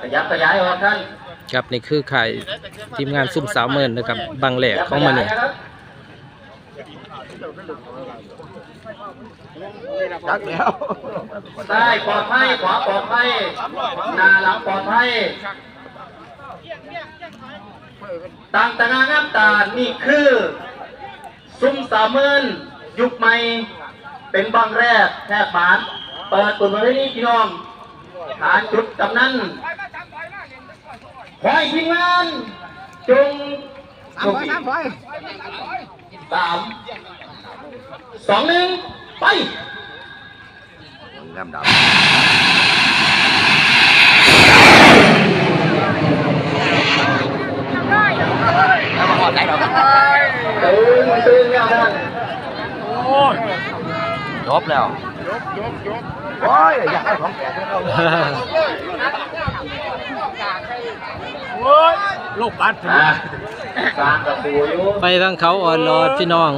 ขยับขยายออกท่านครับนี่คือข่ายทีมงานซุ่มสาวเมินนะครับบางแหลกของมันนี่จักแล้วซ้ายปลอดภัยขวาปลอดภัยหน้าหลังปลอดภัยต่างตางางามตานี่คือ ซุ้มสามเมินยุคใหม่เป็นบางแรกแทบบานเปิดตุนมาให้นี่พี่น้องหาจุดกำนัน Rồi Duyên lên Chung Chung Tám phổi Tám. Soạn lên Bay. Năm đồng Chốt nào Chốt, chốt, chốt. Ôi, dạ, không kẹt nữa đâu. โอ้ยอยากให้ของแก่เราลูกปัด สร้างกระปูอยู่ ไปทางเขาอ่อนรอดพี่น้อง